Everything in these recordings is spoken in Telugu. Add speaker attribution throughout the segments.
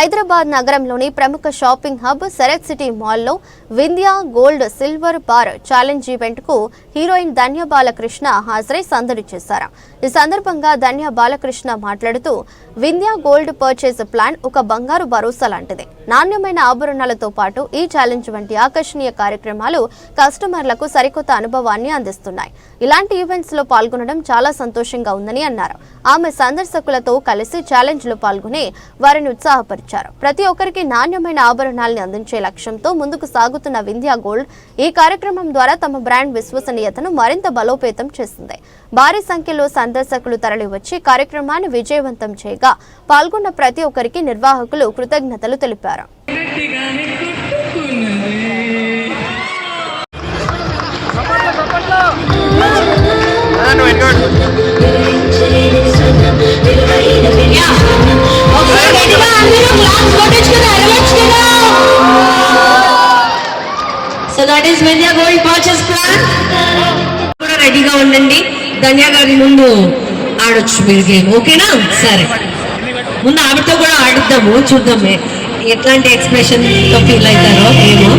Speaker 1: హైదరాబాద్ నగరంలోని ప్రముఖ షాపింగ్ హబ్ సెరెక్ సిటీ మాల్లో Vindhya gold silver bar challenge ఈవెంట్కు heroine Dhanya Balakrishna హాజరై సందడి చేశారు. ఈ సందర్భంగా ధన్య బాలకృష్ణ మాట్లాడుతూ వింధ్యా గోల్డ్ పర్చేస్ ప్లాన్ ఒక బంగారు భరోసా లాంటిది. నాణ్యమైన ఆభరణాలతో పాటు ఈ ఛాలెంజ్ వంటి ఆకర్షణీయ కార్యక్రమాలు కస్టమర్లకు సరికొత్త అనుభవాన్ని అందిస్తున్నాయి. ఇలాంటి ఈవెంట్స్లో పాల్గొనడం చాలా సంతోషంగా ఉందని అన్నారు. ఆమె సందర్శకులతో కలిసి ఛాలెంజ్లో పాల్గొని వారిని ఉత్సాహపరిచారు. ప్రతి ఒక్కరికి నాణ్యమైన ఆభరణాలను అందించే లక్ష్యంతో ముందుకు సాగుతున్న వింధ్యా గోల్డ్ ఈ కార్యక్రమం ద్వారా తమ బ్రాండ్ విశ్వసనీయతను మరింత బలోపేతం చేసింది. భారీ సంఖ్యలో సందర్శకులు తరలివచ్చి కార్యక్రమాన్ని విజయవంతం చేయగా పాల్గొన్న ప్రతి ఒక్కరికి నిర్వాహకులు కృతజ్ఞతలు తెలిపారు.
Speaker 2: That is Vidya gold purchase plan కూడా రెడీగా ఉండండి. ధన్య గారి ముందు ఆడొచ్చు మీరు గేమ్ ఓకేనా? సరే. ముందు ఆవిడతో కూడా ఆడిద్దాము చూద్దాం. ఎట్లాంటి ఎక్స్ప్రెషన్తో ఫీల్ అవుతారో ఏమో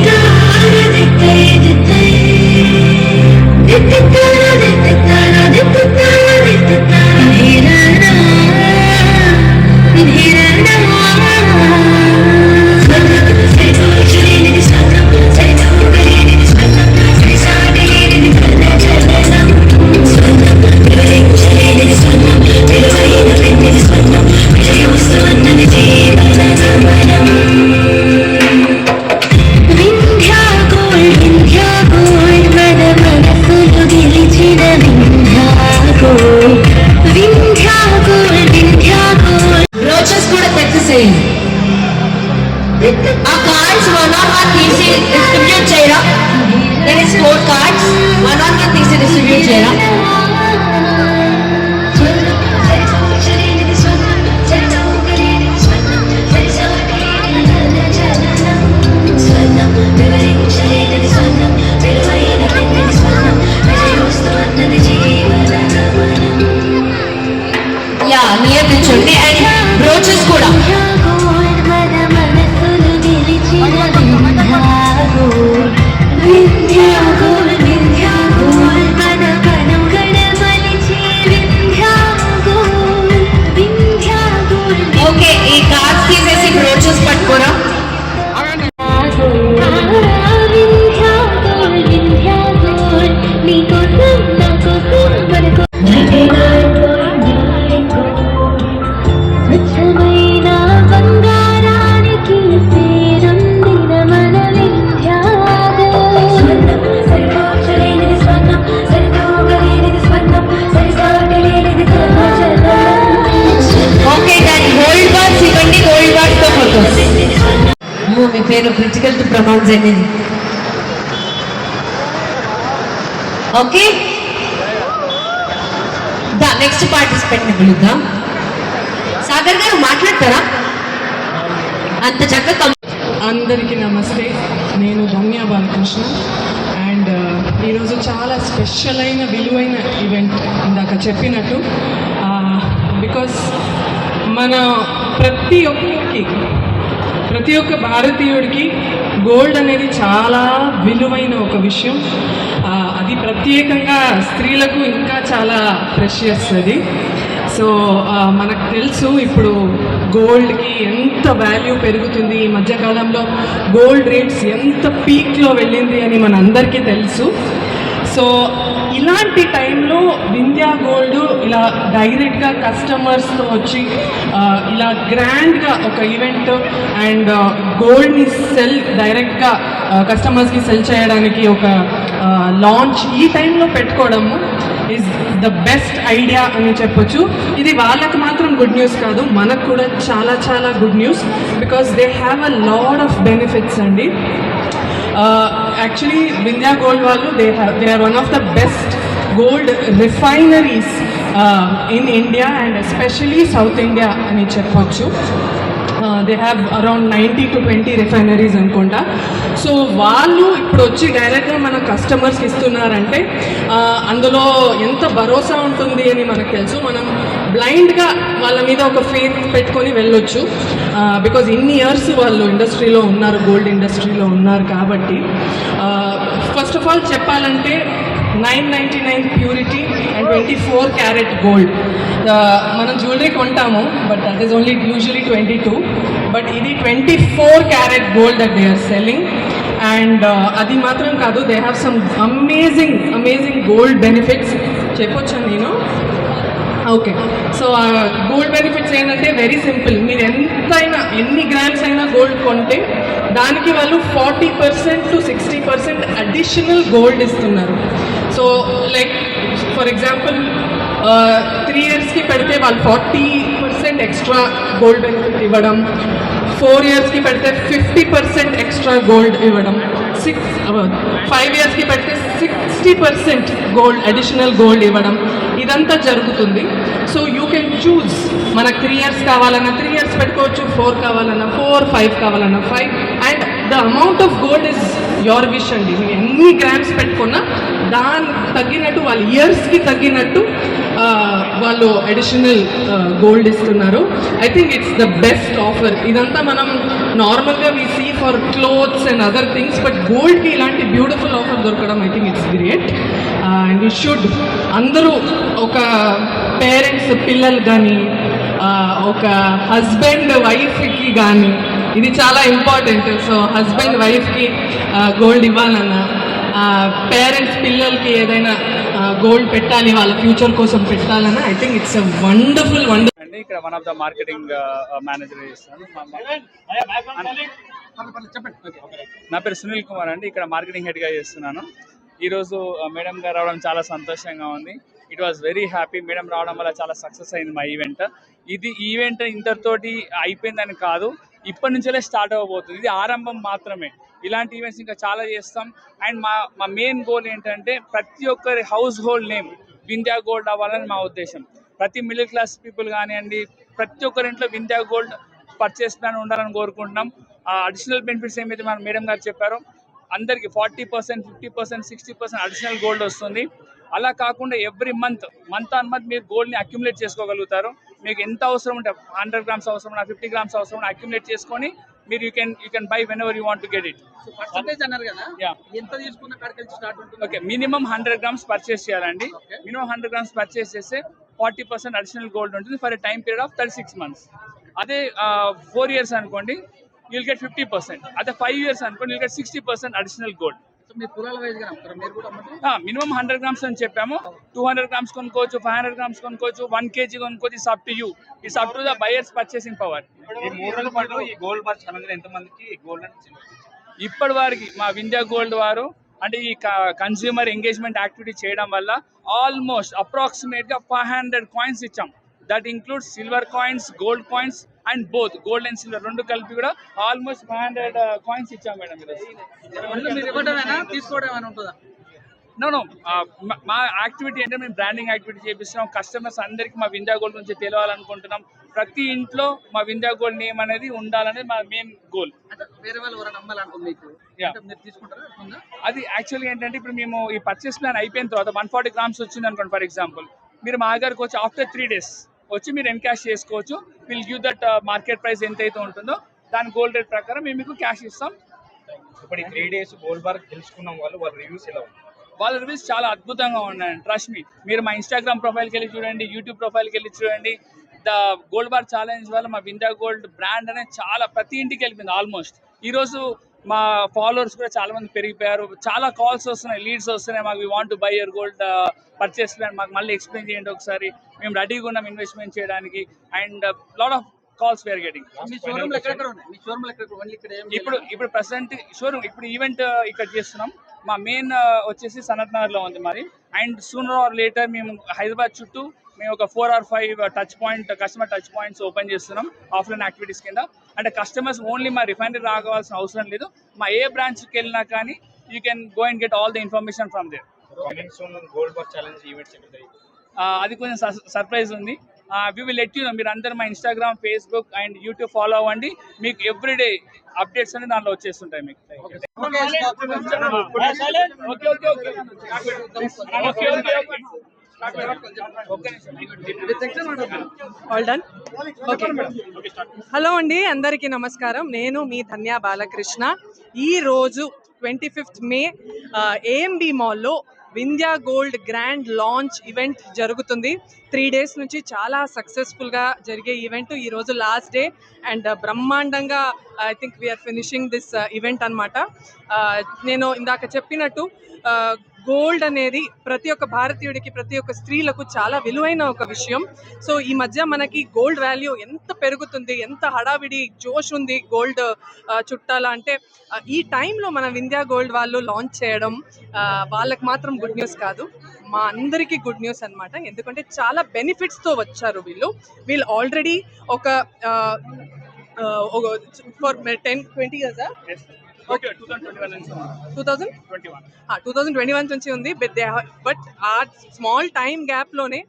Speaker 2: నియర్ అండ్ బ్రోచెస్ కూడా. క్రిటికల్ అనేది ఓకే దా నెక్స్ట్ పార్టిసిపెంట్ని పిలుద్దాం. సాగర్ గారు మాట్లాడతారా? అంత చక్కగా
Speaker 3: అందరికీ నమస్తే. నేను ధన్య బాలకృష్ణ. అండ్ ఈరోజు చాలా స్పెషల్ అయిన విలువైన ఈవెంట్ ఇందాక చెప్పినట్టు. బికాస్ మన ప్రతి ఒక్కరికి ప్రతి ఒక్క భారతీయుడికి గోల్డ్ అనేది చాలా విలువైన ఒక విషయం. అది ప్రత్యేకంగా స్త్రీలకు ఇంకా చాలా ప్రెషియస్ అది. సో మనకు తెలుసు ఇప్పుడు గోల్డ్కి ఎంత వాల్యూ పెరుగుతుంది. ఈ మధ్యకాలంలో గోల్డ్ రేట్స్ ఎంత పీక్లో వెళ్ళింది అని మనందరికీ తెలుసు. సో ఇలాంటి టైంలో వింధ్యా గోల్డ్ ఇలా డైరెక్ట్గా కస్టమర్స్తో వచ్చి ఇలా గ్రాండ్గా ఒక ఈవెంట్ అండ్ గోల్డ్ని సెల్ డైరెక్ట్గా కస్టమర్స్కి సెల్ చేయడానికి ఒక లాంచ్ ఈ టైంలో పెట్టుకోవడము ఈజ్ ద బెస్ట్ ఐడియా అని చెప్పొచ్చు. ఇది వాళ్ళకి మాత్రం గుడ్ న్యూస్ కాదు మనకు కూడా చాలా చాలా good news because they have a lot of benefits అండి. యాక్చువల్లీ వింధ్యా గోల్డ్ వాళ్ళు they have they are one of the best gold refineries in India and especially South India అని చెప్పొచ్చు. They have around ninety to twenty refineries అనుకుంటా సో వాళ్ళు ఇప్పుడు వచ్చి డైరెక్ట్గా మన కస్టమర్స్కి ఇస్తున్నారంటే uh, అందులో ఎంత భరోసా ఉంటుంది అని మనకు తెలుసు. మనం బ్లైండ్గా వాళ్ళ మీద ఒక ఫేత్ పెట్టుకొని వెళ్ళొచ్చు. బికాజ్ ఇన్ని ఇయర్స్ వాళ్ళు ఇండస్ట్రీలో ఉన్నారు గోల్డ్ ఇండస్ట్రీలో ఉన్నారు కాబట్టి ఫస్ట్ ఆఫ్ ఆల్ చెప్పాలంటే nine ninety nine purity and twenty four carat gold మనం jewellery కొంటాము but that is only usually twenty two but ఇది twenty four carat gold that they are selling and అది మాత్రం కాదు they have some amazing amazing gold benefits చెప్పొచ్చాను నేను? ఓకే సో గోల్డ్ బెనిఫిట్స్ ఏంటంటే వెరీ సింపుల్ మీరు ఎంతైనా ఎన్ని గ్రామ్స్ అయినా గోల్డ్ కొంటే దానికి వాళ్ళు forty percent to sixty percent additional gold ఇస్తున్నారు. So like for example three ఇయర్స్కి పెడితే వాళ్ళు forty percent extra gold benefit ఇవ్వడం. ఫోర్ ఇయర్స్కి పెడితే ఫిఫ్టీ పర్సెంట్ ఎక్స్ట్రా గోల్డ్ ఇవ్వడం. సిక్స్ ఫైవ్ ఇయర్స్కి పెడితే sixty percent gold additional gold ఇవ్వడం ఇదంతా జరుగుతుంది. సో యూ కెన్ చూస్ మనకు త్రీ ఇయర్స్ కావాలన్నా త్రీ ఇయర్స్ పెట్టుకోవచ్చు ఫోర్ కావాలన్నా ఫోర్ ఫైవ్ కావాలన్నా five and the amount of gold is your wish అండి. మీరు ఎన్ని గ్రామ్స్ పెట్టుకున్నా దాని తగ్గినట్టు వాళ్ళ ఇయర్స్కి తగ్గినట్టు వాళ్ళు అడిషనల్ గోల్డ్ ఇస్తున్నారు. I think it's the best offer ఇదంతా మనం నార్మల్గా we see for clothes and other things but గోల్డ్కి ఇలాంటి బ్యూటిఫుల్ ఆఫర్ దొరకడం I think it's great and you should అందరూ ఒక పేరెంట్స్ పిల్లలు కానీ ఒక హస్బెండ్ వైఫ్కి కానీ ఇది చాలా ఇంపార్టెంట్ సో హస్బెండ్ వైఫ్కి గోల్డ్ ఇవ్వాలన్నా పేరెంట్స్ పిల్లలకి ఏదైనా గోల్డ్ పెట్టాలి వాళ్ళ ఫ్యూచర్ కోసం పెట్టాలన్నా I think it's a wonderful wonder
Speaker 4: అండి ఇక్కడ one of the marketing manager చెప్పండి నా పేరు సునీల్ కుమార్ అండి ఇక్కడ మార్కెటింగ్ హెడ్గా చేస్తున్నాను. ఈరోజు మేడం గారు రావడం చాలా సంతోషంగా ఉంది. It was very happy madam రావడం వల్ల చాలా సక్సెస్ అయింది మా ఈవెంట్ ఇది ఈవెంట్ ఇంతటితోటి అయిపోయిందని కాదు. ఇప్పటి నుంచే స్టార్ట్ అవ్వబోతుంది. ఇది ఆరంభం మాత్రమే. ఇలాంటి ఈవెంట్స్ ఇంకా చాలా చేస్తాం. అండ్ మా మా మెయిన్ గోల్ ఏంటంటే ప్రతి ఒక్కరి household name Vindhya gold అవ్వాలని మా ఉద్దేశం. ప్రతి మిడిల్ క్లాస్ పీపుల్ కానివ్వండి ప్రతి ఒక్కరి ఇంట్లో వింధ్యా గోల్డ్ పర్చేస్ ప్లాన్ ఉండాలని కోరుకుంటున్నాం. ఆ అడిషనల్ బెనిఫిట్స్ ఏమైతే మన మేడం గారు చెప్పారో అందరికి forty percent fifty percent sixty percent additional gold వస్తుంది. అలా కాకుండా every month month on month మీరు గోల్డ్ని అక్యుములేట్ చేసుకోగలుగుతారు. మీకు ఎంత అవసరం ఉంటే హండ్రెడ్ గ్రామ్స్ అవసరం ఫిఫ్టీ గ్రామ్స్ అవసరం అక్యుములేట్ చేసుకొని మీరు you can you can buy whenever you want get it
Speaker 5: percentage అన్నారు కదా?
Speaker 4: యా
Speaker 5: ఎంత తీసుకున్న కాడికి స్టార్ట్ ఉంటుంది?
Speaker 4: Okay minimum hundred grams purchase చేయాలండి. మినిమం హండ్రెడ్ గ్రామ్స్ పర్చేస్ చేస్తే ఫార్టీ పర్సెంట్ అడిషనల్ గోల్డ్ ఉంటుంది for time period of thirty six months అదే ఫోర్ ఇయర్స్ అనుకోండి యూల్ గెట్ ఫిఫ్టీ పర్సెంట్ అదే ఫైవ్ ఇయర్స్ అనుకోండి you'll get sixty percent additional gold minimum hundred grams అని చెప్పాము. టూ హండ్రెడ్ గ్రామ్స్ కొనుక్కోవచ్చు ఫైవ్ హండ్రెడ్ గ్రామ్స్ కొనుక్కోవచ్చు వన్ కేజీ కొనుక్కోవచ్చు it's up to you. It's up to the buyers purchasing power.
Speaker 6: ఈ మూడు రోజుల పాటు ఈ గోల్డ్ బార్
Speaker 4: ఇప్పటి వారికి మా వింధ్యా గోల్డ్ వారు అంటే ఈ కన్స్యూమర్ ఎంగేజ్మెంట్ యాక్టివిటీ చేయడం వల్ల ఆల్మోస్ట్ అప్రాక్సిమేట్గా ఫైవ్ హండ్రెడ్ కాయిన్స్ ఇచ్చాం. That include silver coins gold coins and both gold and silver రెండు కలిపి కూడా ఆల్మోస్ట్ ఫైవ్ హండ్రెడ్ కాయిన్స్ ఇచ్చాం మేడం ఈరోజు. నో నో మా యాక్టివిటీ అంటే మేము బ్రాండింగ్ యాక్టివిటీ చేపిస్తున్నాం. కస్టమర్స్ అందరికీ మా వింధ్యా గోల్డ్ గురించి తెలియాలనుకుంటున్నాం ప్రతి ఇంట్లో మా వింధ్యా గోల్డ్ నేమ్ అనేది ఉండాలనేది మా మెయిన్ గోల్ అది యాక్చువల్గా ఏంటంటే ఇప్పుడు మేము ఈ పర్చేస్ ప్లాన్ అయిపోయిన తర్వాత వన్ ఫార్టీ గ్రామ్స్ వచ్చింది అనుకోండి ఫర్ ఎగ్జాంపుల్ మీరు మా దగ్గరకు వచ్చి ఆఫ్టర్ త్రీ డేస్ వచ్చి మీరు ఎన్కాష్ చేసుకోవచ్చు. Will give that market price ఎంత అయితే ఉంటుందో దాని గోల్డ్ రేట్ ప్రకారం మేము మీకు క్యాష్ ఇస్తాం.
Speaker 6: ఇప్పుడు ఈ త్రీ డేస్ గోల్డ్ బార్ గెలుచుకున్న వాళ్ళు వాళ్ళ రివ్యూస్ ఎలా ఉంది
Speaker 4: వాళ్ళ రివ్యూస్ చాలా అద్భుతంగా ఉన్నాయండి ట్రస్ట్ మీ మీరు మా ఇన్స్టాగ్రామ్ ప్రొఫైల్కి వెళ్ళి చూడండి యూట్యూబ్ ప్రొఫైల్కి వెళ్ళి చూడండి. ద గోల్డ్ బార్ ఛాలెంజ్ వల్ల మా వింధ్యా గోల్డ్ బ్రాండ్ అనేది చాలా ప్రతి ఇంటికి వెళ్ళిపోయింది ఆల్మోస్ట్ ఈరోజు మా ఫాలోవర్స్ కూడా చాలా మంది పెరిగిపోయారు. చాలా కాల్స్ వస్తున్నాయి లీడ్స్ వస్తున్నాయి. మాకు want to buy your gold purchase plan మాకు మళ్ళీ ఎక్స్ప్లెయిన్ చేయండి ఒకసారి. మేము రెడీగా ఉన్నాం ఇన్వెస్ట్మెంట్ చేయడానికి. And lot of calls where getting ఇప్పుడు ఇప్పుడు ప్రెసెంట్ షోరూమ్ ఇప్పుడు ఈవెంట్ ఇక్కడ చేస్తున్నాం. మా మెయిన్ వచ్చేసి సనత్ నగర్లో ఉంది మరి అండ్ సూనర్ ఆర్ లేటర్ మేము హైదరాబాద్ చుట్టూ మేము ఒక four or five touch point customer touch points open చేస్తున్నాం ఆఫ్లైన్ యాక్టివిటీస్ కింద. అంటే కస్టమర్స్ ఓన్లీ మా రిఫైనరీ రావాల్సిన అవసరం లేదు. మా ఏ బ్రాంచ్కి వెళ్ళినా కానీ you can go and get all the information from there
Speaker 6: coming soon gold bar challenge events ఎక్కడ
Speaker 4: అది కొంచెం సర్ప్రైజ్ ఉంది. వి విల్ లెట్ యూ మీరు అందరు మా Instagram Facebook and YouTube follow అవ్వండి. మీకు ఎవ్రీడే అప్డేట్స్ అన్ని దాంట్లో వచ్చేస్తుంటాయి మీకు. Okay okay okay
Speaker 3: all done okay hello అండి అందరికీ నమస్కారం. నేను మీ ధన్య బాలకృష్ణ. ఈ రోజు ట్వంటీ ఫిఫ్త్ మే ఏఎంబి మాల్లో Vindhya gold grand launch event జరుగుతుంది. త్రీ డేస్ నుంచి చాలా సక్సెస్ఫుల్గా జరిగే ఈవెంట్. ఈరోజు లాస్ట్ డే అండ్ బ్రహ్మాండంగా I think we're finishing this event అనమాట నేను ఇందాక చెప్పినట్టు గోల్డ్ అనేది ప్రతి ఒక్క భారతీయుడికి ప్రతి ఒక్క స్త్రీలకు చాలా విలువైన ఒక విషయం. సో ఈ మధ్య మనకి గోల్డ్ వాల్యూ ఎంత పెరుగుతుంది ఎంత హడావిడి జోష్ ఉంది గోల్డ్ చుట్టాల అంటే ఈ టైంలో మన వింధ్యా గోల్డ్ వాళ్ళు లాంచ్ చేయడం వాళ్ళకి మాత్రం గుడ్ న్యూస్ కాదు. మా అందరికీ గుడ్ న్యూస్ అన్నమాట. ఎందుకంటే చాలా బెనిఫిట్స్తో వచ్చారు వీళ్ళు. వీళ్ళు ఆల్రెడీ ఒక for ten twenty years
Speaker 4: two twenty one నుంచి
Speaker 3: two thousand
Speaker 4: twenty one
Speaker 3: two thousand twenty one నుంచి ఉంది బట్ దే బట్ ఆ స్మాల్ టైం గ్యాప్లోనే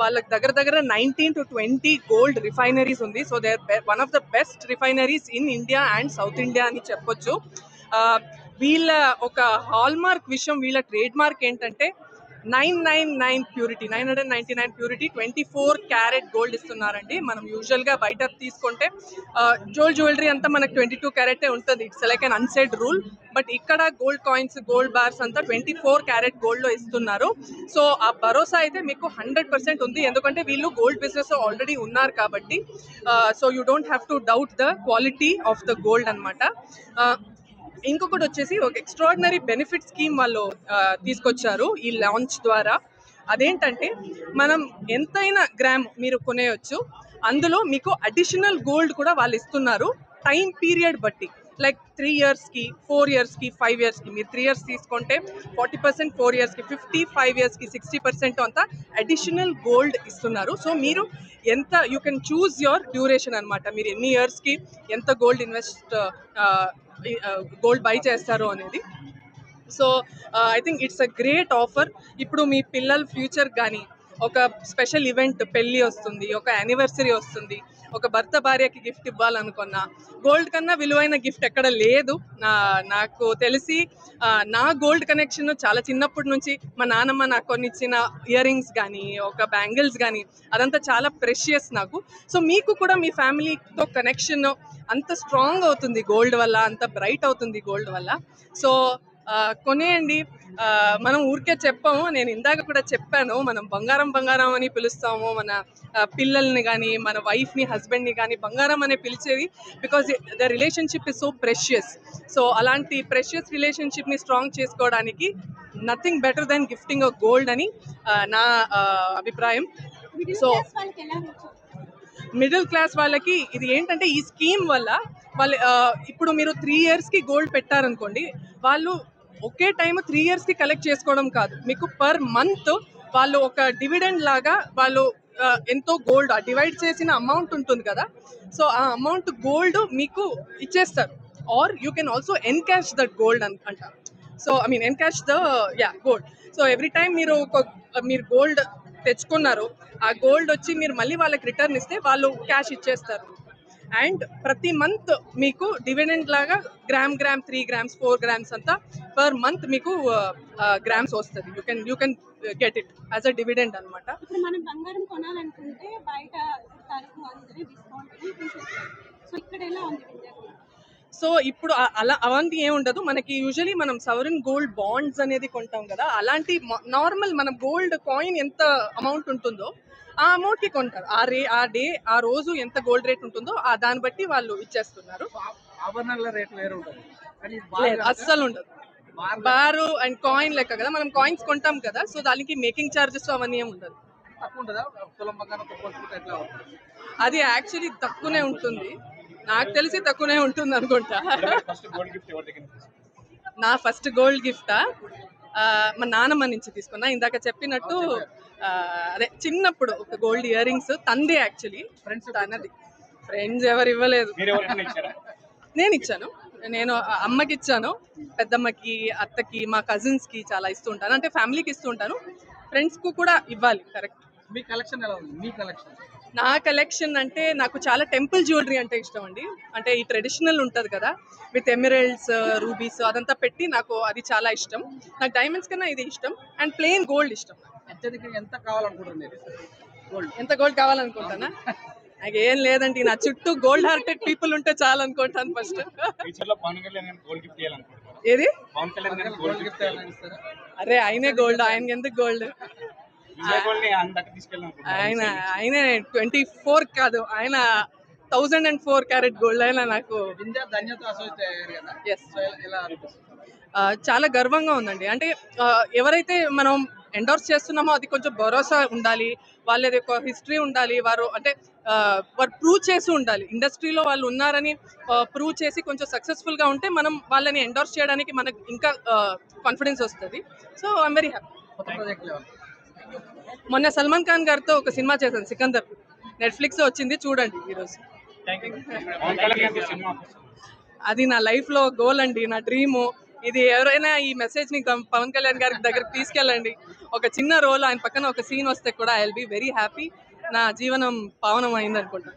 Speaker 3: వాళ్ళకి దగ్గర దగ్గర nineteen to twenty gold refineries ఉంది. So they one of the best refineries in India and South India అని చెప్పొచ్చు. వీళ్ళ ఒక హాల్ మార్క్ విషయం వీళ్ళ ట్రేడ్ మార్క్ ఏంటంటే nine nine nine purity nine hundred ninety nine purity twenty four carat gold ఇస్తున్నారండి. మనం యూజువల్గా బయట తీసుకుంటే జోల్ జ్యువెలరీ అంతా మనకు ట్వంటీ టూ క్యారెటే ఉంటుంది. It's like un unsaid rule but ఇక్కడ గోల్డ్ కాయిన్స్ గోల్డ్ బార్స్ అంతా ట్వంటీ ఫోర్ క్యారెట్ గోల్డ్లో ఇస్తున్నారు. సో ఆ భరోసా అయితే మీకు హండ్రెడ్ పర్సెంట్ ఉంది. ఎందుకంటే వీళ్ళు గోల్డ్ బిజినెస్ ఆల్రెడీ ఉన్నారు కాబట్టి so you don't have to doubt the quality of the gold అనమాట ఇంకొకటి వచ్చేసి ఒక ఎక్స్ట్రాడినరీ బెనిఫిట్ స్కీమ్ వాళ్ళు తీసుకొచ్చారు ఈ లాంచ్ ద్వారా. అదేంటంటే మనం ఎంతైనా గ్రామ్ మీరు కొనేయచ్చు. అందులో మీకు అడిషనల్ గోల్డ్ కూడా వాళ్ళు ఇస్తున్నారు. టైం పీరియడ్ బట్టి. లైక్ త్రీ ఇయర్స్కి ఫోర్ ఇయర్స్కి ఫైవ్ ఇయర్స్కి మీరు త్రీ ఇయర్స్ తీసుకుంటే ఫార్టీ పర్సెంట్ ఫోర్ ఇయర్స్కి ఫిఫ్టీ ఫైవ్ ఇయర్స్కి సిక్స్టీ పర్సెంట్ అంతా అడిషనల్ గోల్డ్ ఇస్తున్నారు. సో మీరు ఎంత you can choose your duration అనమాట మీరు ఎన్ని ఇయర్స్కి ఎంత గోల్డ్ ఇన్వెస్ట్ గోల్డ్ బై చేస్తారు అనేది. So I think it's a great offer ఇప్పుడు మీ పిల్లల ఫ్యూచర్ కానీ ఒక స్పెషల్ ఈవెంట్ పెళ్ళి వస్తుంది ఒక యానివర్సరీ వస్తుంది ఒక భర్త భార్యకి గిఫ్ట్ ఇవ్వాలనుకున్నా గోల్డ్ కన్నా విలువైన గిఫ్ట్ ఎక్కడ లేదు. నా- నాకు తెలిసి నా గోల్డ్ కనెక్షన్ చాలా చిన్నప్పటి నుంచి మా నాన్నమ్మ నాకు కొన్ని ఇచ్చిన ఇయర్ రింగ్స్ కానీ ఒక బ్యాంగిల్స్ కానీ అదంతా చాలా ప్రెషియస్ నాకు. సో మీకు కూడా మీ ఫ్యామిలీతో కనెక్షన్ అంత స్ట్రాంగ్ అవుతుంది గోల్డ్ వల్ల అంత బ్రైట్ అవుతుంది గోల్డ్ వల్ల. సో కొనేయండి. మనం ఊరికే చెప్పాము నేను ఇందాక కూడా చెప్పాను మనం బంగారం బంగారం అని పిలుస్తాము మన పిల్లల్ని కానీ మన వైఫ్ని హస్బెండ్ని కానీ బంగారం అనే పిలిచేది because the relationship is so precious so అలాంటి ప్రెషియస్ రిలేషన్షిప్ని స్ట్రాంగ్ చేసుకోవడానికి nothing better than gifting a gold అని నా అభిప్రాయం. సో మిడిల్ క్లాస్ వాళ్ళకి ఇది ఏంటంటే ఈ స్కీమ్ వల్ల వాళ్ళు ఇప్పుడు మీరు త్రీ ఇయర్స్కి గోల్డ్ పెట్టారనుకోండి వాళ్ళు ఒకే టైం త్రీ ఇయర్స్కి కలెక్ట్ చేసుకోవడం కాదు. మీకు పర్ మంత్ వాళ్ళు ఒక డివిడెండ్ లాగా వాళ్ళు ఎంతో గోల్డ్ డివైడ్ చేసిన అమౌంట్ ఉంటుంది కదా. సో ఆ అమౌంట్ గోల్డ్ మీకు ఇచ్చేస్తారు. Or you can also encash that gold అంట. So I mean encash the yeah gold so every time మీరు ఒక మీరు గోల్డ్ తెచ్చుకున్నారు ఆ గోల్డ్ వచ్చి మీరు మళ్ళీ వాళ్ళకి రిటర్న్ ఇస్తే వాళ్ళు క్యాష్ ఇచ్చేస్తారు. అండ్ ప్రతి మంత్ మీకు డివిడెండ్ లాగా gram gram three grams four grams అంతా పర్ మంత్ మీకు గ్రామ్స్ వస్తుంది. You can you can get it as a dividend అనమాట
Speaker 7: ఇప్పుడు మనం బంగారం కొనాలనుకుంటే బయట సో ఇక్కడ ఎలా ఉంది విద్యార్థి?
Speaker 3: సో ఇప్పుడు అలా అవంతి ఏమి ఉండదు. మనకి యూజువలీ మనం సవరిన్ గోల్డ్ బాండ్స్ అనేది కొంటాం కదా. అలాంటి నార్మల్ మన గోల్డ్ కాయిన్ ఎంత అమౌంట్ ఉంటుందో ఆ అమౌంట్కి కొంటారు. ఆ రే ఆ డే ఆ రోజు ఎంత గోల్డ్ రేట్ ఉంటుందో ఆ దాన్ని బట్టి వాళ్ళు ఇచ్చేస్తున్నారు.
Speaker 6: ఆభరణాల రేట్ వేరే ఉంటుంది. కానీ ఇది
Speaker 3: లేదు, అస్సలు ఉండదు. బారు అండ్ కాయిన్ లెక్క కదా మనం కాయిన్స్ కొంటాం కదా సో దానికి మేకింగ్ చార్జెస్ అవన్నీ ఏమి ఉండదు.
Speaker 6: తక్కువ ఉంటుందా? తులం బంగారంతో పోల్చుకుంటే ఎట్లా ఉంటుంది?
Speaker 3: అది యాక్చువల్లీ తక్కువనే ఉంటుంది. నాకు తెలిసి తక్కువనే ఉంటుంది అనుకుంటా. నా ఫస్ట్ గోల్డ్ గిఫ్టా? మా నాన్నమ్మ నుంచి తీసుకున్నా. ఇందాక చెప్పినట్టు అదే చిన్నప్పుడు ఒక గోల్డ్ ఇయర్ రింగ్స్ తందే యాక్చువల్లీ. ఫ్రెండ్స్ తనది. ఫ్రెండ్స్ ఎవరు ఇవ్వలేదు.
Speaker 4: మీరు ఎవరికైనా ఇచ్చారా?
Speaker 3: నేను ఇచ్చాను. నేను అమ్మకి ఇచ్చాను. పెద్దమ్మకి అత్తకి మా కజిన్స్కి చాలా ఇస్తూ ఉంటాను. అంటే ఫ్యామిలీకి ఇస్తూ ఉంటాను. ఫ్రెండ్స్కు కూడా ఇవ్వాలి కరెక్ట్
Speaker 6: మీ కలెక్షన్ ఎలా ఉంది? మీ కలెక్షన్
Speaker 3: నా కలెక్షన్ అంటే నాకు చాలా టెంపుల్ జ్యువెలరీ అంటే ఇష్టం అండి. అంటే ఈ ట్రెడిషనల్ ఉంటుంది కదా విత్ ఎమిరల్డ్స్ రూబీస్ అదంతా పెట్టి నాకు అది చాలా ఇష్టం. నాకు డైమండ్స్ కన్నా ఇది ఇష్టం అండ్ ప్లెయిన్ గోల్డ్ ఇష్టం.
Speaker 6: ఎంత గోల్డ్
Speaker 3: ఎంత గోల్డ్ కావాలనుకుంటానా నాకు ఏం లేదండి నా చుట్టూ గోల్డ్ హార్టెడ్ పీపుల్ ఉంటే చాలు అనుకుంటాను ఫస్ట్ ఏది? అరే ఆయనే గోల్డ్ ఆయనకి ఎందుకు గోల్డ్
Speaker 8: ఆయన
Speaker 3: ఆయన ఆయనే ట్వంటీ ఫోర్ కాదు. ఆయన thousand and four carat gold అయినా నాకు చాలా గర్వంగా ఉందండి. అంటే ఎవరైతే మనం ఎండోర్స్ చేస్తున్నామో అది కొంచెం భరోసా ఉండాలి వాళ్ళది ఒక హిస్టరీ ఉండాలి వారు అంటే వారు ప్రూవ్ చేసి ఉండాలి. ఇండస్ట్రీలో వాళ్ళు ఉన్నారని ప్రూవ్ చేసి కొంచెం సక్సెస్ఫుల్గా ఉంటే మనం వాళ్ళని ఎండోర్స్ చేయడానికి మనకు ఇంకా కాన్ఫిడెన్స్ వస్తుంది. సో ఐఎమ్ వెరీ హ్యాపీ
Speaker 6: కొత్త ప్రాజెక్ట్ లెవెల్
Speaker 3: మొన్న సల్మాన్ ఖాన్ గారితో ఒక సినిమా చేశాను సికందర్. నెట్ఫ్లిక్స్ వచ్చింది చూడండి ఈరోజు. అది నా లైఫ్లో గోల్ అండి నా డ్రీమ్ ఇది ఎవరైనా ఈ మెసేజ్ని గం- పవన్ కళ్యాణ్ గారి దగ్గరికి తీసుకెళ్ళండి. ఒక చిన్న రోల్ ఆయన పక్కన ఒక సీన్ వస్తే కూడా I will be very happy నా జీవనం పావనం అయింది అనుకుంటా